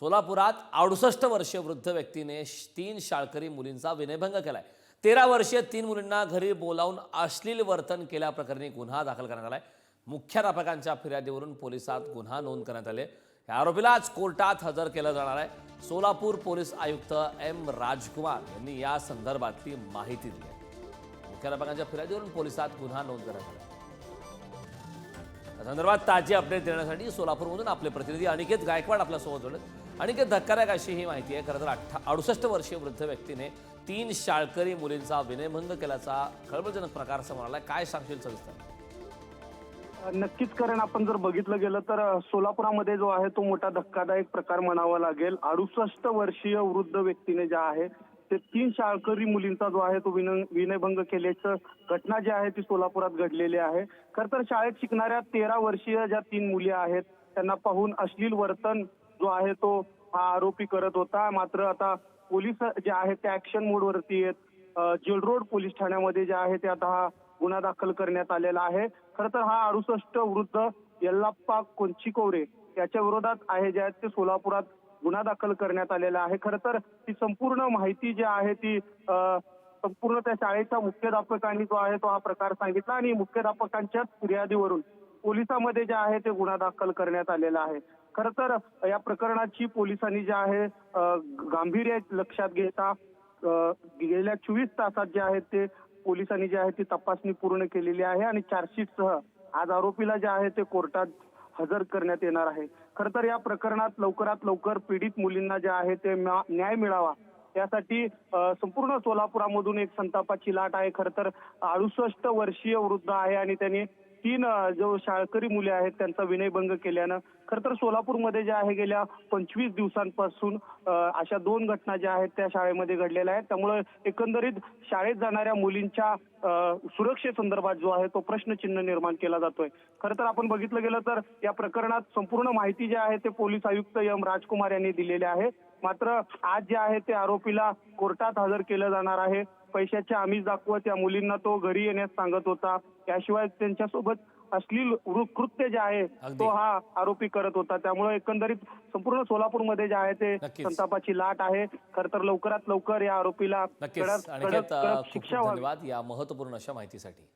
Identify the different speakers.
Speaker 1: सोलापुरात अडुसष्ट वर्ष वृद्ध व्यक्तीने तीन शाळकरी मुलींचा विनयभंग केलाय. तेरा वर्षीय तीन मुलींना घरी बोलावून अश्लील वर्तन केल्याप्रकरणी गुन्हा दाखल करण्यात आलाय. मुख्याध्यापकांच्या फिर्यादीवरून पोलिसात गुन्हा नोंद करण्यात आले. या आरोपीला आज कोर्टात हजर केलं जाणार आहे. सोलापूर पोलीस आयुक्त एम राजकुमार यांनी या संदर्भातली माहिती दिली आहे. मुख्याध्यापकांच्या फिर्यादीवरून पोलिसात गुन्हा नोंद करण्यात आला. संदर्भात ताजी अपडेट देण्यासाठी सोलापूरमधून आपले प्रतिनिधी अनिकेत गायकवाड आपल्यासोबत आणि ते धक्कादायक अशी ही माहिती आहे खरं तर अठ्ठा अडुसष्ट वर्षीय वृद्ध व्यक्तीने तीन शाळकरी मुलींचा विनयभंग केल्याचा खळबळजनक प्रकार समोर आलाय. काय सांगशील सविस्तर?
Speaker 2: नक्कीच कारण आपण जर बघितलं गेलं तर सोलापुरामध्ये जो आहे तो मोठा धक्कादायक प्रकार म्हणावा लागेल. अडुसष्ट वर्षीय वृद्ध व्यक्तीने जे आहे ते तीन शाळकरी मुलींचा जो आहे तो विन विनयभंग केल्याचं घटना जी आहे ती सोलापुरात घडलेली आहे. खर तर शाळेत शिकणाऱ्या तेरा वर्षीय ज्या तीन मुली आहेत त्यांना पाहून अश्लील वर्तन जो आहे तो हा आरोपी करत होता. मात्र आता पोलीस जे आहेत ते ऍक्शन मोडवरती आहेत. अ, रोड पोलीस ठाण्यामध्ये जे आहे ते आता हा गुन्हा दाखल करण्यात आलेला आहे. खरं तर हा अडुसष्ट वृद्ध यल्लाप्पा कोंचिकोरे याच्या विरोधात आहे जे आहेत ते सोलापुरात गुन्हा दाखल करण्यात आलेला आहे. खरं तर ती संपूर्ण माहिती जी आहे ती संपूर्ण त्या शाळेच्या मुख्याध्यापकांनी जो आहे तो हा प्रकार सांगितला आणि मुख्याध्यापकांच्याच फिर्यादीवरून पोलिसामध्ये जे आहे ते गुन्हा दाखल करण्यात आलेला आहे. खर तर या प्रकरणाची पोलिसांनी जे आहे गांभीर्य लक्षात घेता गेल्या चोवीस तासात जे आहे ते पोलिसांनी जे आहे ती तपासणी पूर्ण केलेली आहे आणि चार्जशीटसह आज आरोपीला जे आहे ते कोर्टात हजर करण्यात येणार आहे. खर तर या प्रकरणात लवकरात लवकर पीडित मुलींना जे आहे ते न्याय मिळावा. त्यासाठी संपूर्ण सोलापुरामधून एक संतापाची लाट आहे. खर तर अडुसष्ट वर्षीय वृद्ध आहे आणि त्यांनी तीन जो शाळकरी मुले आहेत त्यांचा विनयभंग केल्यानं खर तर सोलापूरमध्ये जे आहे गेल्या पंचवीस दिवसांपासून अशा दोन घटना ज्या आहेत त्या शाळेमध्ये घडलेल्या आहेत. त्यामुळे एकंदरीत शाळेत जाणाऱ्या मुलींच्या सुरक्षेसंदर्भात जो आहे तो प्रश्नचिन्ह निर्माण केला जातोय. खरं तर आपण बघितलं गेलं तर या प्रकरणात संपूर्ण माहिती जी आहे ते पोलीस आयुक्त एम राजकुमार यांनी दिलेली आहे. मात्र आज जे आहे ते आरोपीला कोर्टात हजर केलं जाणार आहे. पैशाचे आमिष दाखवत या मुलींना तो घरी येण्यास सांगत होता. त्याशिवाय त्यांच्यासोबत अश्लील वृ- कृत्य जे आहे. तो हा आरोपी करत होता. त्यामुळे एकंदरीत संपूर्ण सोलापूरमध्ये जे आहे ते. संतापाची लाट आहे. खरं तर लवकरात लवकर या आरोपीला शिक्षा व्हावी.
Speaker 1: धन्यवाद या महत्त्वपूर्ण अशा माहितीसाठी.